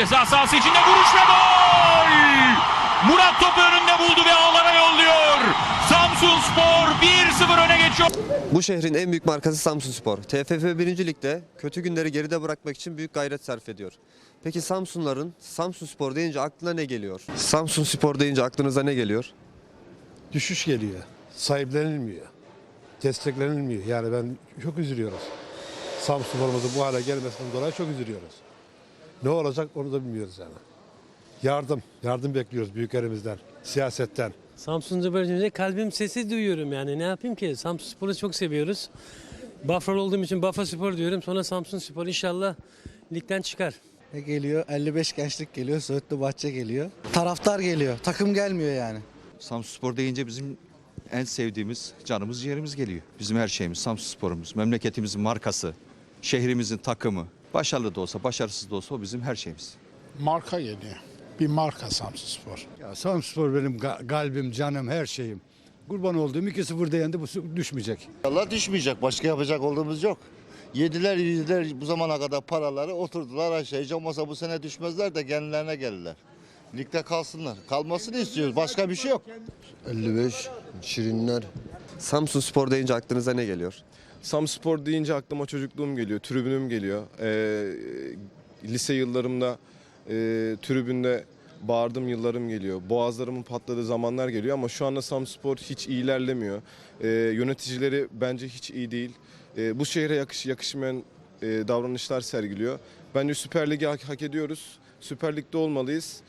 Ceza sahası içinde vuruş ve gol! Murat topu önünde buldu ve ağlara yolluyor. Samsun Spor 1-0 öne geçiyor. Bu şehrin en büyük markası Samsunspor. TFF 1. Lig'de kötü günleri geride bırakmak için büyük gayret sarf ediyor. Peki Samsunların Samsunspor deyince aklına ne geliyor? Samsunspor deyince aklınıza ne geliyor? düşüş geliyor. Sahiplenilmiyor. Desteklenilmiyor. Yani ben çok üzülüyoruz. Samsun'umuzun bu hale gelmesinden dolayı çok üzülüyoruz. Ne olacak onu da bilmiyoruz yani. Yardım, yardım bekliyoruz büyüklerimizden, siyasetten. Samsun Spor'da kalbim sesi duyuyorum yani ne yapayım ki Samsun Spor'u çok seviyoruz. Bafralı olduğum için Bafa Spor diyorum sonra Samsun Spor inşallah ligden çıkar. Ne geliyor? 55 gençlik geliyor, Söğütlü Bahçe geliyor. Taraftar geliyor, takım gelmiyor yani. Samsunspor deyince bizim en sevdiğimiz canımız ciğerimiz geliyor. Bizim her şeyimiz Samsunspor'umuz, memleketimizin markası, şehrimizin takımı. Başarılı da olsa, başarısız da olsa o bizim her şeyimiz. marka geliyor. Bir marka Samsunspor. Ya Samspor benim ga- kalbim, canım, her şeyim. Kurban olduğum 2-0 yendi bu su- düşmeyecek. Allah düşmeyecek. Başka yapacak olduğumuz yok. Yediler yediler bu zamana kadar paraları oturdular aşağı. Hiç olmasa bu sene düşmezler de kendilerine gelirler. Ligde kalsınlar. Kalmasını istiyoruz. Başka bir şey yok. 55 Şirinler. Samsunspor deyince aklınıza ne geliyor? Samspor deyince aklıma çocukluğum geliyor, tribünüm geliyor. Ee, lise yıllarımda e, tribünde bağırdığım yıllarım geliyor. Boğazlarımın patladığı zamanlar geliyor ama şu anda Samspor hiç ilerlemiyor. Ee, yöneticileri bence hiç iyi değil. Ee, bu şehre yakış, yakışmayan e, davranışlar sergiliyor. Bence Süper Lig'i hak, hak ediyoruz. Süper Lig'de olmalıyız.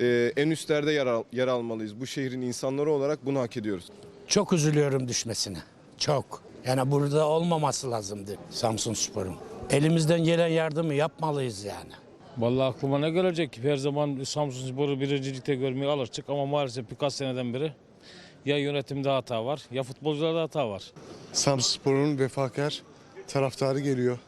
Ee, en üstlerde yer, al- yer almalıyız. Bu şehrin insanları olarak bunu hak ediyoruz. Çok üzülüyorum düşmesine. Çok. Yani burada olmaması lazımdı Samsun Spor'un. Elimizden gelen yardımı yapmalıyız yani. Vallahi aklıma ne gelecek ki? Her zaman Samsun Spor'u birincilikte görmeye alırdık ama maalesef birkaç seneden beri ya yönetimde hata var ya futbolcularda hata var. Samsunspor'un vefakar taraftarı geliyor.